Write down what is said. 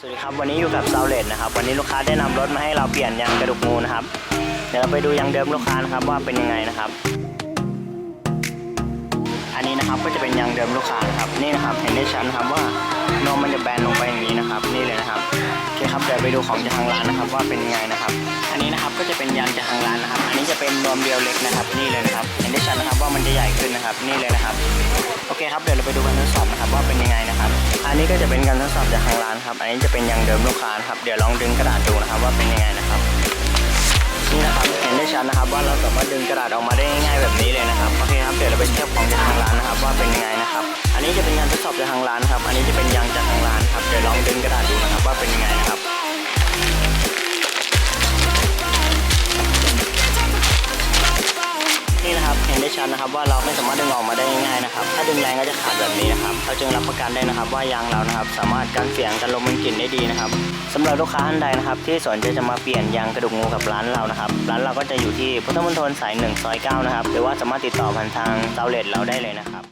สวัสดีครับ วันนี้อยู่กับซาวเลตนะครับ วันนี้ลูกค้าได้นำรถมาให้เราเปลี่ยนยางกระดูกงูนะครับ เดี๋ยวเราไปดูยางเดิมลูกค้านะครับว่าเป็นยังไงนะครับ อันนี้นะครับก็จะเป็นยางเดิมลูกค้านะครับ นี่นะครับเห็นได้ชัดครับว่านมมันจะแบน นะครับนี่เลยนะครับโอเคครับเดี๋ยวไปดูของจากทางร้านนะครับ ว่าเป็นยังไงนะครับ อันนี้นะครับก็จะเป็นยางจากทางร้านนะครับ อันนี้จะเป็นนมเดียวเล็กนะครับ นี่เลยนะครับเห็นได้ชัดนะครับว่ามันจะใหญ่ขึ้นนะครับ นี่เลยนะครับโอเคครับเดี๋ยวเราไปดูการทดสอบนะครับว่าเป็นยังไงนะครับ อันนี้ก็จะเป็นการทดสอบจากทางร้านครับ อันนี้จะเป็นยางเดิมลูกค้านะครับเดี๋ยวลองดึงกระดาษดูนะครับว่าเป็นยังไงนะครับนี่นะครับเห็นได้ชัดนะครับว่าเราสามารถดึงกระดาษออกมาได้ง่ายๆแบบนี้เลยนะครับโอเคครับเดี๋ยวเราไปเทียบของจากทางร้านนะครับว่าเป็นยังไงนะครับ อันนี้จะเป็นการทดสอบจากทางร้านครับ อันนี้จะเป็นยางจากทางร้านครับเดี๋ยว เห็นได้ชัดนะครับ ว่าเราไม่สามารถดึงออกมาได้ง่ายๆนะครับ ถ้าดึงแรงก็จะขาดแบบนี้นะครับเราจึงรับประกันได้นะครับ ว่ายางเรานะครับ สามารถกันเสียงกันลมมันกลิ่นได้ดีนะครับสำหรับลูกค้าท่านใดนะครับ ที่สนใจจะมาเปลี่ยนยางกระดูกงูกับร้านเรานะครับร้านเราก็จะอยู่ที่พุทธมณฑลสายหนึ่งซอยเก้านะครับหรือว่าสามารถติดต่อผ่านทางเตาเลทเราได้เลยนะครับ